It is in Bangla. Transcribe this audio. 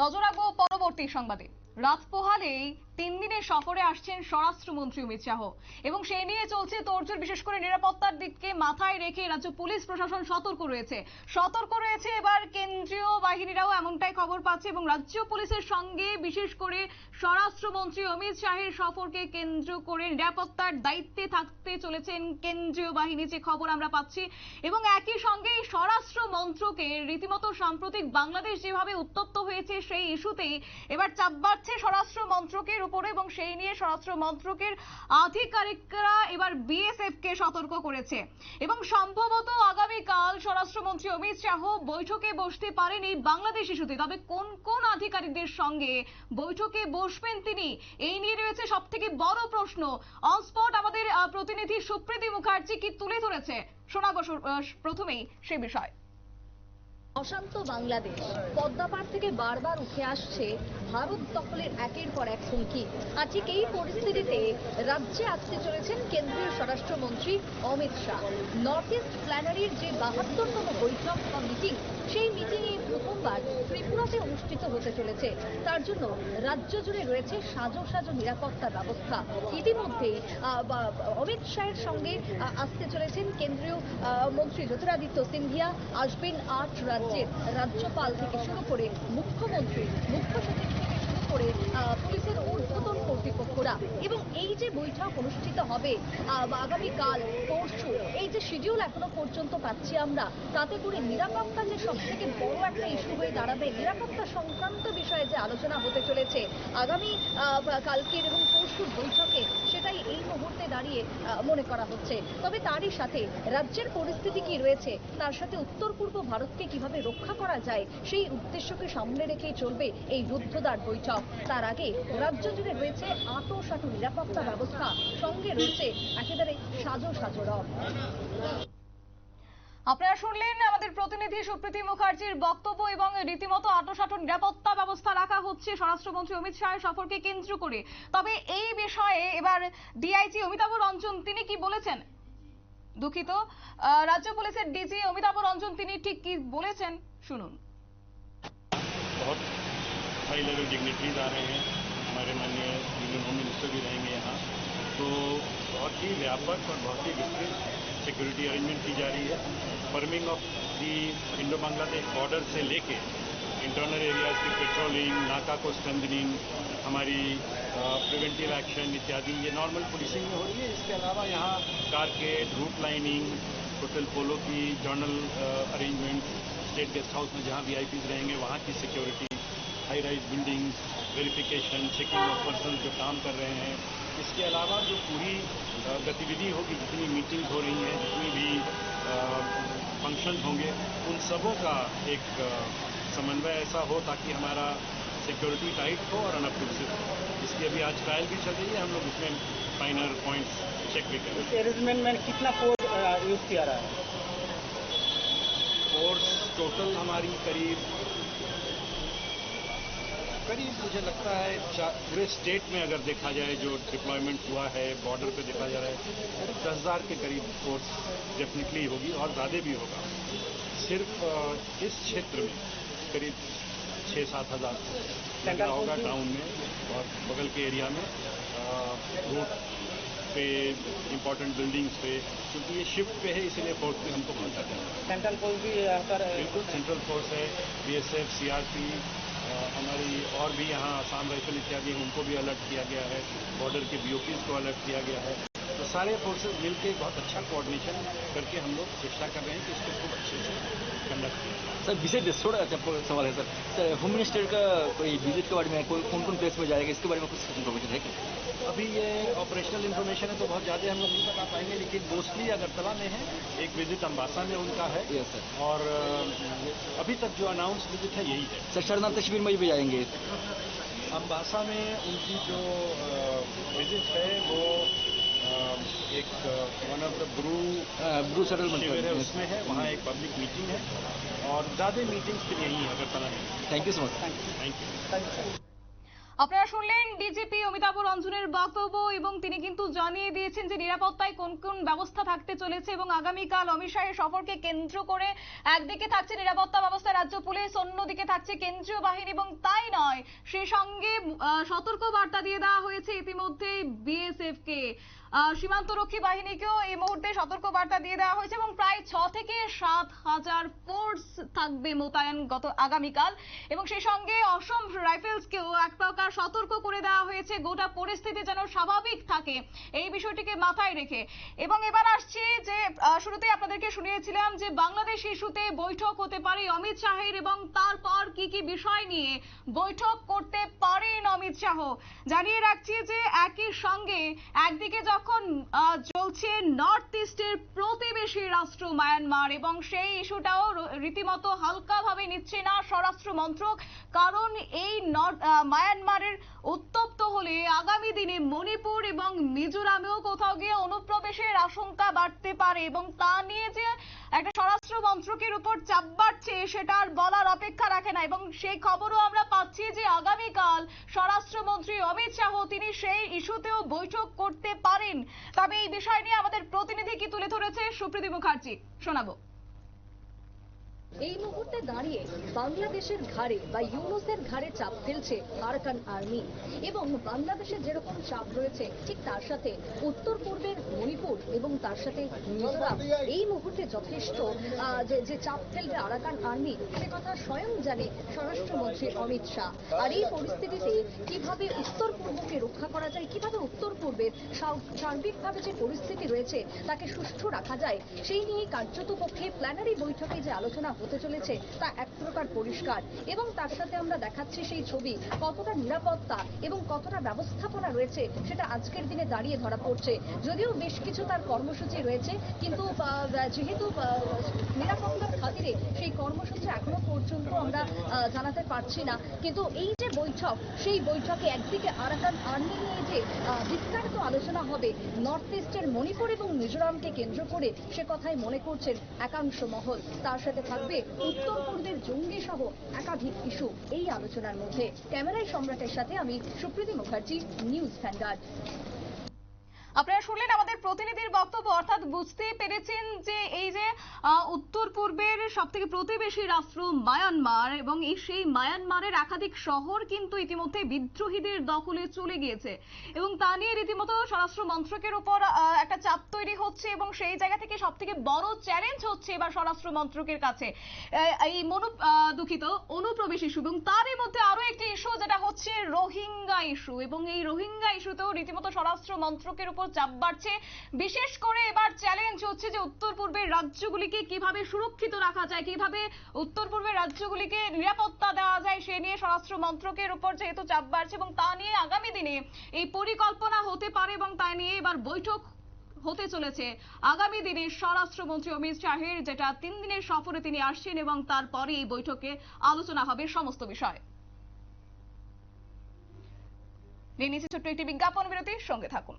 নজর রাখব পরবর্তী সংবাদে। রাত পোহালেই তিন দিনের সফরে আসছেন স্বরাষ্ট্রমন্ত্রী অমিত শাহ। এবং সেই নিয়ে চলছে তোড়জোড় বিশেষ করে নিরাপত্তার দিককে মাথায় রেখে রাজ্য পুলিশ প্রশাসন সতর্ক রয়েছে। সতর্ক রয়েছে এবার কেন্দ্রীয় বাহিনীরাও এমনটাই খবর পাচ্ছে এবং রাজ্য পুলিশের সঙ্গে বিশেষ করে স্বরাষ্ট্রমন্ত্রী অমিত শাহের সফরকে কেন্দ্র করে নিরাপত্তার দায়িত্বে থাকতে চলেছেন কেন্দ্রীয় বাহিনী, যে খবর আমরা পাচ্ছি। এবং একই সঙ্গে স্বরাষ্ট্র মন্ত্রকে রীতিমতো সাম্প্রতিক বাংলাদেশ যেভাবে উত্তপ্ত হয়েছে সেই ইস্যুতেই এবার চাপ বাড়ছে স্বরাষ্ট্র মন্ত্রকের উপরে এবং সেই নিয়ে স্বরাষ্ট্র মন্ত্রকের আধিকারিকরা এবার বিএসএফ কে সতর্ক করেছে। এবং সম্ভবত আগামীকাল স্বরাষ্ট্রমন্ত্রী অমিত শাহ বৈঠকে বসতে পারেন এই বাংলাদেশ ইস্যুতে। তবে কোন কোন আধিকারিকদের সঙ্গে বৈঠকে বসবেন তিনি এই নিয়ে রয়েছে সব থেকে বড় প্রশ্ন। অনস্পট আমাদের প্রতিনিধি সুপ্রীতি মুখার্জি কি তুলে ধরেছে? শোনাবো প্রথমেই সে বিষয়। অশান্ত বাংলাদেশ। পদ্মাপাড় থেকে বারবার উঠে আসছে ভারত দখলের একের পর এক হুমকি। আর ঠিক এই পরিস্থিতিতে রাজ্যে আসতে চলেছেন কেন্দ্রীয় স্বরাষ্ট্রমন্ত্রী অমিত শাহ। নর্থ ইস্ট প্ল্যানারির যে বাহাত্তরতম বৈঠক বা মিটিং সেই মিটিংয়ে প্রথমবার ত্রিপুরাতে অনুষ্ঠিত হতে চলেছে। তার জন্য রাজ্য জুড়ে রয়েছে সাজো সাজো নিরাপত্তা ব্যবস্থা। ইতিমধ্যে আহ, অমিত শাহের সঙ্গে আসতে চলেছেন কেন্দ্রীয় মন্ত্রী জ্যোতিরাদিত্য সিন্ধিয়া। আসবেন আট রাজ্যের রাজ্যপাল থেকে শুরু করে মুখ্যমন্ত্রী, মুখ্য সচিব থেকে শুরু করে পুলিশের ঊর্ধ্বতন কর্তৃপক্ষরা এবং এই যে বৈঠক অনুষ্ঠিত হবে আগামীকাল, পরশু, এই যে শিডিউল এখনও পর্যন্ত পাচ্ছি আমরা, তাতে করে নিরাপত্তা যে সব থেকে বড় একটা ইস্যু হয়ে দাঁড়াবে, নিরাপত্তা সংক্রান্ত বিষয়ে যে আলোচনা হতে চলেছে, আগামী কালকের এবং পরশুর বৈঠকে এই মুহূর্তে দাঁড়িয়ে মনে করা হচ্ছে। তবে তারই সাথে রাজ্যের পরিস্থিতি কি রয়েছে, তার সাথে উত্তর পূর্ব ভারতকে কীভাবে রক্ষা করা যায়, সেই উদ্দেশ্যকে সামনে রেখেই চলবে এই রুদ্ধদ্বার বৈঠক। তার আগে রাজ্য জুড়ে রয়েছে আটো সাটো নিরাপত্তা ব্যবস্থা, সঙ্গে রয়েছে একেবারে সাজো সাজো রব। আপনারা শুনলেন আমাদের প্রতিনিধি সুপ্রীতি মুখার্জির বক্তব্য এবং রীতিমতো আটোসাটো নিরাপত্তা ব্যবস্থা রাখা হচ্ছে স্বরাষ্ট্রমন্ত্রী অমিত শাহের সফরকে কেন্দ্র করে তবে এই বিষয়ে এবার ডিআইজি অমিতাভ রঞ্জন তিনি কি বলেছেন দুঃখিত আহ, রাজ্য পুলিশের ডিজি অমিতাভ রঞ্জন তিনি ঠিক কি বলেছেন শুনুন बहुत हाई लेवल डिग्निटरीज आ रहे हैं हमारे माननीय यूनियन होम मिनिस्टर भी रहेंगे यहाँ तो बहुत ही व्यापक और बहुत ही विस्तृत सिक्योरिटी अरेंजमेंट की जा रही है। Firming of the Indo Bangladesh border से लेके इंटरनल एरियाज़ की पेट्रोलिंग नाका को स्ट्रेंथनिंग हमारी प्रिवेंटिव एक्शन इत्यादि, ये नॉर्मल पुलिसिंग में हो रही है। इसके अलावा यहाँ carcade route lining hotel Polo की general arrangement state guest house में जहाँ वी रहेंगे, वहाँ की security high rise buildings verification checking of person जो काम कर रहे हैं। इसके अलावा जो पूरी गतिविधि होगी जितनी मीटिंग हो रही हैं जितनी भी फ़ंक्शन होंगे उन सबों का एक समन्वय ऐसा हो ताकि हमारा सिक्योरिटी टाइट हो और अनअप्रूसिव हो। इसकी अभी आज ट्रायल भी चल रही है हम लोग उसमें फाइनल पॉइंट्स चेक भी कर रहे हैं। में कितना फोर्स यूज़ किया रहा है? फोर्स टोटल हमारी करीब करीब मुझे लगता है पूरे स्टेट में अगर देखा जाए जो डिप्लॉयमेंट हुआ है बॉर्डर पे देखा जा रहा है करीब दस हज़ार के करीब फोर्स डेफिनेटली होगी और ज़्यादा भी होगा। सिर्फ़ इस क्षेत्र में करीब छः सात हज़ार लग होगा टाउन में और बगल के एरिया में रोड पे इम्पोर्टेंट बिल्डिंग्स पे क्योंकि ये शिफ्ट पे है इसीलिए फोर्स पे हमको पहुँचा जाए सेंट्रल फोर्स भी यहाँ पर बिल्कुल सेंट्रल फोर्स है बीएसएफ सीआरपी हमारी और भी यहाँ आसाम राइफल इत्यादि, उनको भी अलर्ट किया गया है। बॉर्डर के बीओपीज को अलर्ट किया गया है। तो सारे फोर्सेज मिलकर बहुत अच्छा कोऑर्डिनेशन करके हम लोग चेष्टा कर रहे हैं कि इसको खूब अच्छे से कंडक्ट सर विशेष थोड़ा अच्छा प- सवाल है सर। सर होम मिनिस्टर का कोई विज़िट के बारे में कोई कौन कौन प्लेस में जाएगा इसके बारे में कुछ इन्फॉर्मेशन है क्या? अभी ये ऑपरेशनल इन्फॉर्मेशन है तो बहुत ज़्यादा हम लोग नहीं बता पाएँगे लेकिन मोस्टली अगरतला में है एक विज़िट अम्बासा में उनका है। यस सर और अभी तक जो अनाउंस विज़िट है यही है। सर शरणार्थी शिविर में भी जाएँगे। अम्बासा में उनकी जो विज़िट है वो एक one of the Bru Bru settlement है उसमें है वहाँ एक पब्लिक मीटिंग है। और ज़्यादा मीटिंग्स फिर यही है अगरतला में thank you so much thank you আপনারা শুনলেন ডিজিপি অমিতাভ রঞ্জনের বক্তব্য এবং তিনি কিন্তু জানিয়ে দিয়েছেন যে নিরাপত্তায় কোন কোন ব্যবস্থা থাকতে চলেছে এবং আগামীকাল অমিত শাহের সফরকে কেন্দ্র করে একদিকে থাকছে নিরাপত্তা ব্যবস্থা রাজ্য পুলিশ অন্যদিকে থাকছে কেন্দ্রীয় বাহিনী এবং তাই নয় সেই সঙ্গে আহ, সতর্ক বার্তা দিয়ে দেওয়া হয়েছে ইতিমধ্যে বিএসএফ কে আহ, সীমান্তরক্ষী বাহিনীকেও এই মুহূর্তে সতর্ক বার্তা দিয়ে দেওয়া হয়েছে এবং প্রায় ছ থেকে সাত হাজার ফোর্স থাকবে মোতায়েন গত আগামীকাল। এবং সেই সঙ্গে অসম রাইফেলসকেও এক প্রকার সতর্ক করে দেওয়া হয়েছে। গোটা পরিস্থিতি যেন স্বাভাবিক থাকে এই বিষয়টিকে মাথায় রেখে। এবং এবার আসছি যে আহ, শুরুতেই আপনাদেরকে শুনিয়েছিলাম যে বাংলাদেশ ইস্যুতে বৈঠক হতে পারে অমিত শাহের এবং তারপর কি কি বিষয় নিয়ে বৈঠক করতে পারেন অমিত শাহ? জানিয়ে রাখছি যে একই সঙ্গে একদিকে যখন আহ, চলছে নর্থ ইস্টের প্রতিবেশী রাষ্ট্র মায়ানমার এবং সেই ইস্যুটাও রীতিমতো হালকাভাবে নিচ্ছে না স্বরাষ্ট্র মন্ত্রক কারণ এই নর্থ মায়ানমারের হলে আগামী দিনে মণিপুর এবং মিজোরামেও কোথাও গিয়ে অনুপ্রবেশের আশঙ্কা বাড়তে পারে এবং তা নিয়ে যে একটা স্বরাষ্ট্র মন্ত্রকের উপর চাপ বাড়ছে সেটা আর বলার অপেক্ষা রাখে না এবং সেই খবরও আমরা পাচ্ছি যে আগামীকাল স্বরাষ্ট্রমন্ত্রী অমিত শাহ তিনি সেই ইস্যুতেও বৈঠক করতে পারেন। তবে এই বিষয় নিয়ে আমাদের প্রতিনিধি কি তুলে ধরেছে সুপ্রীতি মুখার্জি, শোনাবো। এই মুহূর্তে দাঁড়িয়ে বাংলাদেশের ঘাড়ে বা ইউনুসের ঘাড়ে চাপ ফেলছে আরাকান আর্মি। এবং বাংলাদেশের যেরকম চাপ রয়েছে, ঠিক তার সাথে উত্তর পূর্বের মণিপুর এবং তার সাথে মিজোরাম এই মুহূর্তে যথেষ্ট যে চাপ ফেলবে আরাকান আর্মি, সে কথা স্বয়ং জানে স্বরাষ্ট্রমন্ত্রী অমিত শাহ। আর এই পরিস্থিতিতে কীভাবে উত্তর পূর্বকে রক্ষা করা যায়, কীভাবে উত্তর পূর্বের সার্বিকভাবে যে পরিস্থিতি রয়েছে, তাকে সুষ্ঠু রাখা যায়, সেই নিয়ে কার্যত পক্ষে প্ল্যানারি বৈঠকে যে আলোচনা হতে চলেছে, তা এক প্রকার পরিষ্কার। এবং তার সাথে আমরা দেখাচ্ছি সেই ছবি, কতটা নিরাপত্তা এবং কতটা ব্যবস্থাপনা রয়েছে, সেটা আজকের দিনে দাঁড়িয়ে ধরা পড়ছে। যদিও বেশ কিছু তার কর্মসূচি রয়েছে, কিন্তু যেহেতু নিরাপত্তার খাতিরে সেই কর্মসূচি এখনও পর্যন্ত আমরা জানাতে পারছি না। কিন্তু এই যে বৈঠক, সেই বৈঠকে একদিকে আরাকান আর্মি নিয়ে যে বিস্তারিত আলোচনা হবে, নর্থ ইস্টের মণিপুর এবং মিজোরামকে কেন্দ্র করে সে কথাই মনে করছেন একাংশ মহল। তার সাথে থাকবে উত্তর পূর্বের জঙ্গি সহ একাধিক ইস্যু এই আলোচনার মধ্যে। ক্যামেরায় সম্রাটের সাথে আমি সুপ্রীতি মুখার্জি, নিউজ ভ্যানগার্ড আপনারা শুনলেন আমাদের প্রতিনিধির বক্তব্য। অর্থাৎ বুঝতে পেরেছেন যে এই যে উত্তর পূর্বের সব থেকে প্রতিবেশী রাষ্ট্র মায়ানমার এবং এই সেই মায়ানমারের একাধিক শহর কিন্তু ইতিমধ্যে বিদ্রোহীদের দখলে চলে গিয়েছে। এবং তা নিয়ে রীতিমতো স্বরাষ্ট্র মন্ত্রকের উপর একটা হচ্ছে এবং সেই জায়গা থেকে সব থেকে বড় চ্যালেঞ্জ হচ্ছে এবার স্বরাষ্ট্র মন্ত্রকের কাছে। এই মনু দুঃখিত, অনুপ্রবেশ ইস্যু এবং তারই মধ্যে আরও একটি ইস্যু যেটা হচ্ছে রোহিঙ্গা ইস্যু এবং এই রোহিঙ্গা ইস্যুতেও রীতিমতো স্বরাষ্ট্র মন্ত্রকের উপর চাপ বাড়ছে। বিশেষ করে এবার চ্যালেঞ্জ হচ্ছে যে উত্তর পূর্বের রাজ্যগুলিকে কীভাবে সুরক্ষিত রাখা যায়, কীভাবে উত্তর পূর্বের রাজ্যগুলিকে নিরাপত্তা দেওয়া যায়, সে নিয়ে স্বরাষ্ট্র মন্ত্রকের উপর যেহেতু চাপ বাড়ছে এবং তা নিয়ে আগামী দিনে এই পরিকল্পনা হতে পারে এবং তা নিয়ে এবার বৈঠক হতে চলেছে। আগামী দিনে স্বরাষ্ট্রমন্ত্রী অমিত শাহের যেটা তিন দিনের সফরে তিনি আসছেন এবং তারপরে এই বৈঠকে আলোচনা হবে সমস্ত বিষয়। নিয়ে নিচ্ছে ছোট্ট একটি বিজ্ঞাপন বিরতির সঙ্গে থাকুন।